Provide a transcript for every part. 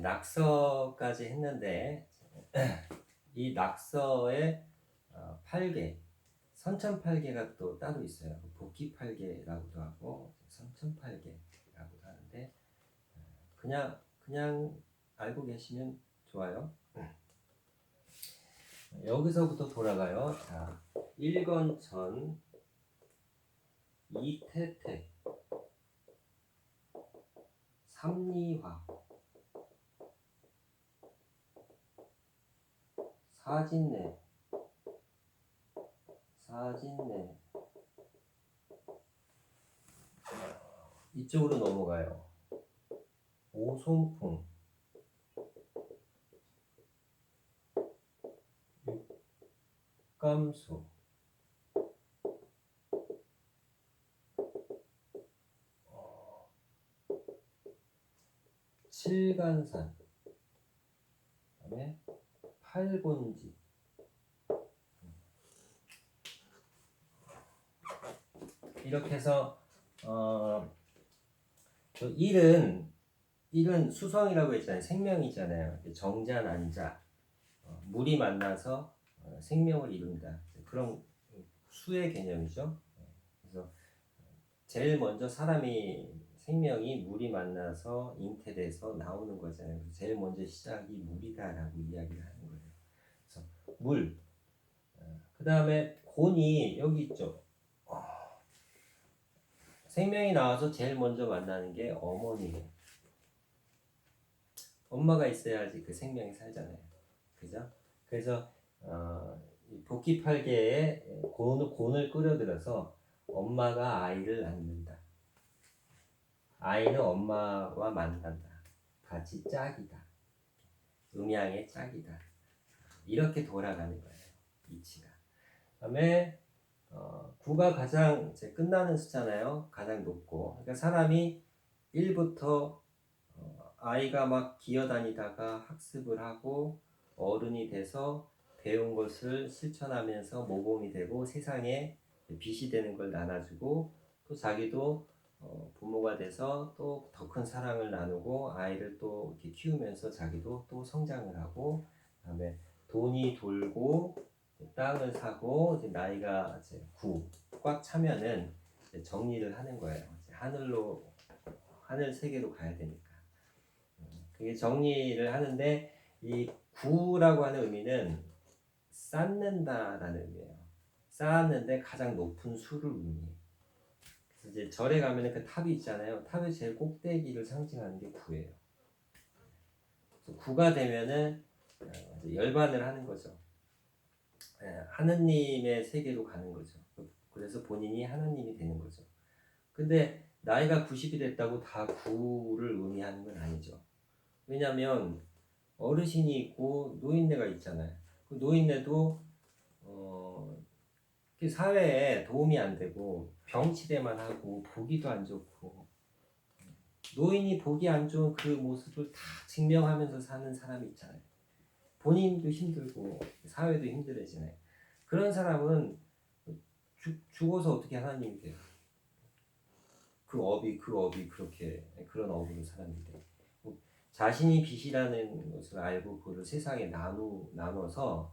낙서까지 했는데 이 낙서의 어, 8개, 선천팔계가 또 따로 있어요. 복귀팔계라고도 하고 선천팔계라고도 하는데 어, 그냥 그냥 알고 계시면 좋아요. 여기서부터 돌아가요. 자, 1건천, 이태태, 삼리화, 사진내, 사진내. 이쪽으로 넘어가요. 오송풍, 육감수, 어, 칠간산, 팔곤지. 이렇게 해서 어, 저 일은 일은 수성이라고 했잖아요. 생명이잖아요. 정자 난자 어, 물이 만나서 어, 생명을 이룬다. 그런 수의 개념이죠. 그래서 제일 먼저 사람이 생명이 물이 만나서 잉태돼서 나오는 거잖아요. 제일 먼저 시작이 물이다라고 이야기를 물. 그 다음에 곤이 여기 있죠. 어, 생명이 나와서 제일 먼저 만나는 게 어머니예요. 엄마가 있어야지 그 생명이 살잖아요. 그죠? 그래서 어, 이 복귀 팔계에 곤, 곤을 끌어들여서 엄마가 아이를 낳는다. 아이는 엄마와 만난다. 같이 짝이다. 음양의 짝이다. 이렇게 돌아가는 거예요. 이치가. 그다음에 어, 9가 가장 이제 끝나는 숫자잖아요. 가장 높고. 그러니까 사람이 1부터 어, 아이가 막 기어다니다가 학습을 하고 어른이 돼서 배운 것을 실천하면서 모범이 되고 세상에 빛이 되는 걸 나눠주고 또 자기도 어, 부모가 돼서 또 더 큰 사랑을 나누고 아이를 또 이렇게 키우면서 자기도 또 성장을 하고 그다음에 돈이 돌고 땅을 사고 이제 나이가 이제 9꽉 차면은 이제 정리를 하는 거예요. 하늘로 하늘 세계로 가야 되니까. 음, 그게 정리를 하는데 이 9라고 하는 의미는 쌓는다라는 의미예요. 쌓았는데 가장 높은 수를 의미해요. 그래서 이제 절에 가면은 그 탑이 있잖아요. 탑의 제일 꼭대기를 상징하는 게 9예요. 그래서 9가 되면은 열반을 하는 거죠. 예, 하느님의 세계로 가는 거죠. 그래서 본인이 하나님이 되는 거죠. 근데 나이가 90이 됐다고 다 9를 의미하는 건 아니죠. 왜냐하면 어르신이 있고 노인네가 있잖아요. 그 노인네도 어, 그 사회에 도움이 안 되고 병치레만 하고 보기도 안 좋고 노인이 보기 안 좋은 그 모습을 다 증명하면서 사는 사람이 있잖아요. 본인도 힘들고 사회도 힘들어지네. 그런 사람은 죽, 죽어서 어떻게 하나님이 돼요? 그 업이 그 업이 그렇게 그런 업으로 사람인데 뭐 자신이 빛이라는 것을 알고 그를 세상에 나누 나눠서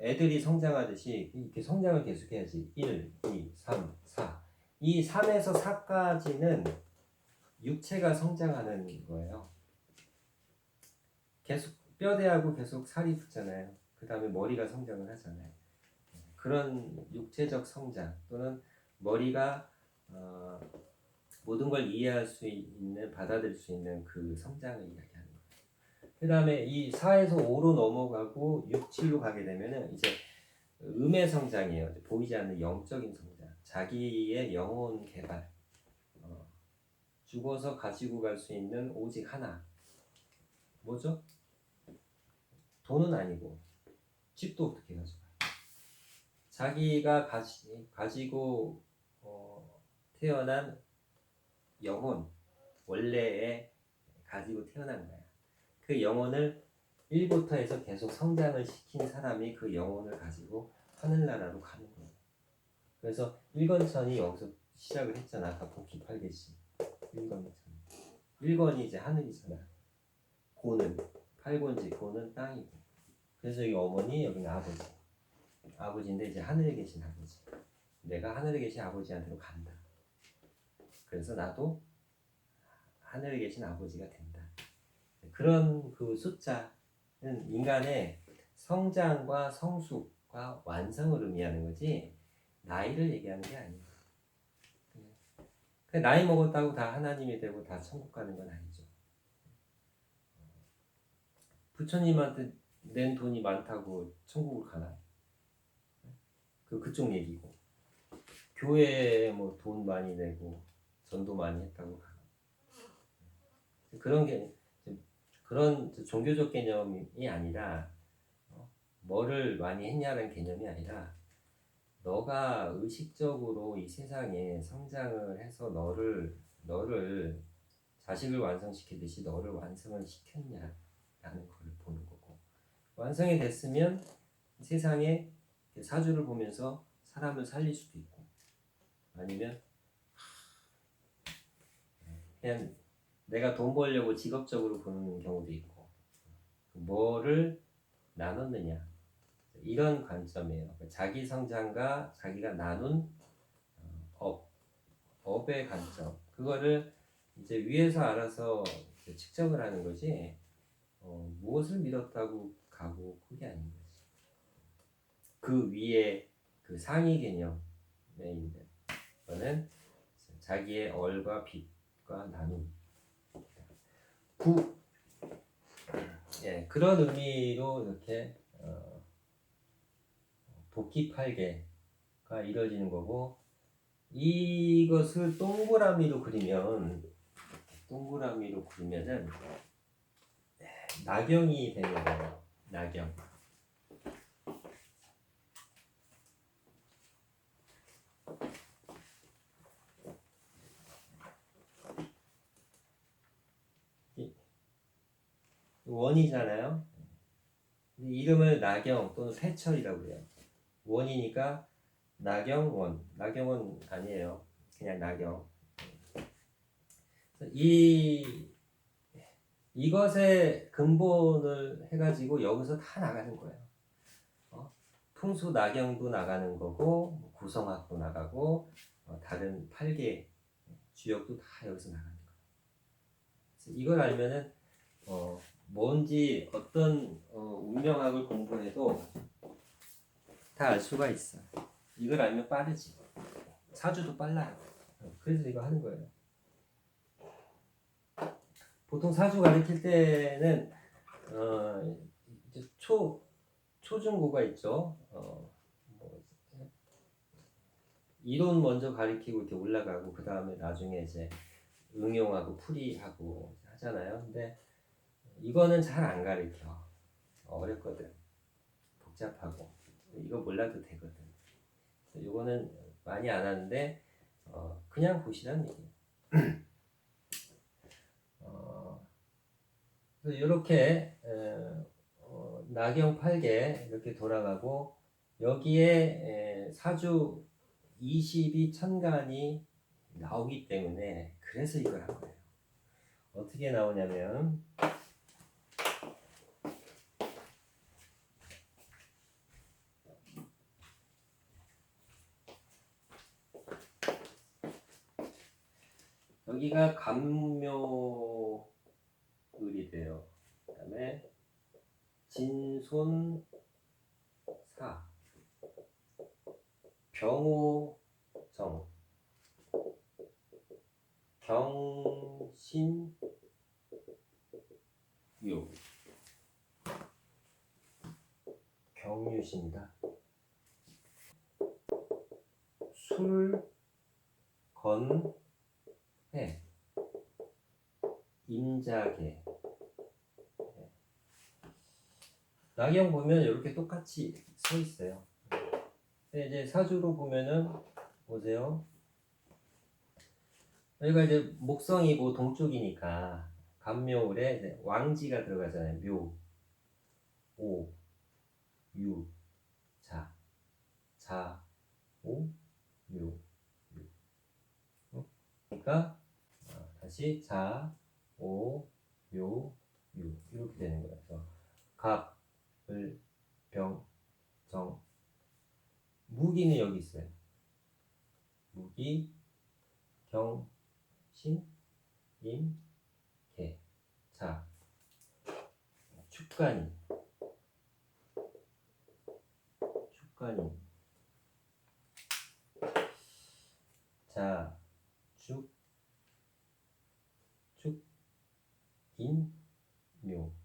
애들이 성장하듯이 이렇게 성장을 계속해야지 1, 2, 3, 4. 이 3에서 4까지는 육체가 성장하는 거예요. 계속 뼈대하고 계속 살이 붙잖아요. 그 다음에 머리가 성장을 하잖아요. 그런 육체적 성장 또는 머리가 어, 모든 걸 이해할 수 있는 받아들일 수 있는 그 성장을 이야기하는 거예요. 그 다음에 이 4에서 5로 넘어가고 6, 7로 가게 되면은 이제 음의 성장이에요. 보이지 않는 영적인 성장, 자기의 영혼 개발, 어, 죽어서 가지고 갈 수 있는 오직 하나. 뭐죠? 돈은 아니고 집도 어떻게 가져가? 자기가 가지, 가지고 어, 태어난 영혼 원래에 가지고 태어난 거야. 그 영혼을 1부터 해서 계속 성장을 시킨 사람이 그 영혼을 가지고 하늘나라로 가는 거예요. 그래서 일건천이 여기서 시작을 했잖아. 아까 복귀 8개씩. 일건천. 일건이 이제 하늘이잖아. 고는 팔곤지 고는 땅이고 그래서 이 어머니 여기는 아버지. 아버지인데 이제 하늘에 계신 아버지. 내가 하늘에 계신 아버지한테로 간다. 그래서 나도 하늘에 계신 아버지가 된다. 그런 그 숫자는 인간의 성장과 성숙과 완성을 의미하는 거지 나이를 얘기하는 게 아니에요 그 나이 먹었다고 다 하나님이 되고 다 천국 가는 건 아니죠. 부처님한테 낸 돈이 많다고 천국을 가나? 그 그쪽 얘기고 교회에 뭐 돈 많이 내고 전도 많이 했다고 가나? 그런 게 그런 종교적 개념이 아니라 어, 뭐를 많이 했냐는 개념이 아니라 너가 의식적으로 이 세상에 성장을 해서 너를 너를 자식을 완성시키듯이 너를 완성을 시켰냐 라는 걸 보는 거고 완성이 됐으면 세상에 사주를 보면서 사람을 살릴 수도 있고 아니면 그냥 내가 돈 벌려고 직업적으로 보는 경우도 있고 뭐를 나눴느냐 이런 관점이에요. 자기 성장과 자기가 나눈 어, 업, 업의 관점. 그거를 이제 위에서 알아서 측정을 하는 거지. 어, 무엇을 믿었다고 가고 그게 아닌 거지. 그 위에 그 상위 개념에 있는 거는 자기의 얼과 빛과 나눔. 구. 예, 그런 의미로 이렇게 어, 복귀 팔개가 이루어지는 거고 이것을 동그라미로 그리면 동그라미로 그리면은 나경이 되는 거예요. 나경. 이- 원이잖아요. 이름을 나경 또는 세철이라고 해요. 원이니까 나경원, 나경원 아니에요. 그냥 나경. 이 이것의 근본을 해가지고 여기서 다 나가는 거예요. 어? 풍수 나경도 나가는 거고 뭐 구성학도 나가고 어, 다른 8개 주역도 다 여기서 나가는 거예요. 이걸 알면은 어, 뭔지 어떤 어, 운명학을 공부해도 다 알 수가 있어. 이걸 알면 빠르지. 사주도 빨라요. 그래서 이거 하는 거예요. 보통 사주 가르칠 때는 어, 이제 초 초중고가 있죠. 어, 뭐, 이론 먼저 가르치고 이렇게 올라가고 그 다음에 나중에 이제 응용하고 풀이하고 하잖아요. 근데 이거는 잘 안 가르쳐. 어렵거든. 복잡하고. 이거 몰라도 되거든. 이거는 많이 안 하는데 어, 그냥 보시란 얘기예요. 어, 그래서 이렇게 에, 어, 나경 8개 이렇게 돌아가고 여기에 에, 사주 20이 천간이 나오기 때문에 그래서 이걸 한 거예요. 어떻게 나오냐면 여기가 감묘을이 돼요. 그다음에 진손사. 병호정. 경신유 경유신이다. 술건 해 임자계 네. 나경 보면 이렇게 똑같이 서 있어요. 이제 사주로 보면은 보세요. 여기가 이제 목성이고 동쪽이니까 간묘울에 왕지가 들어가잖아요. 묘, 오, 유, 자, 자, 오, 묘, 유. 어? 그러니까 어, 다시 자, 오, 묘, 유 이렇게 되는 거예요. 갑, 을, 병, 정 무기는 여기 있어요. 무기, 경, 신, 임, 개. 자, 축간이 축간이 자, 축, 축, 인, 묘,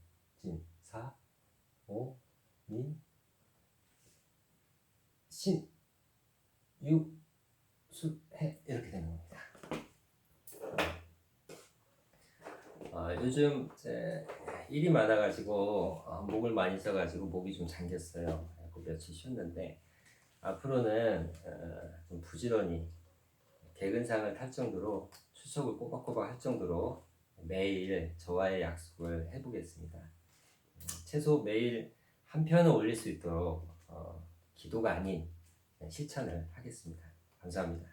오, 민, 신, 유, 수, 해 이렇게 되는 겁니다. 어, 요즘 이제 일이 많아가지고 어, 목을 많이 써가지고 목이 좀 잠겼어요. 그래서 며칠 쉬었는데 앞으로는 어, 좀 부지런히 개근상을 탈 정도로 추석을 꼬박꼬박 할 정도로 매일 저와의 약속을 해보겠습니다. 음, 최소 매일 한 편을 올릴 수 있도록 어, 기도가 아닌 실천을 하겠습니다. 감사합니다.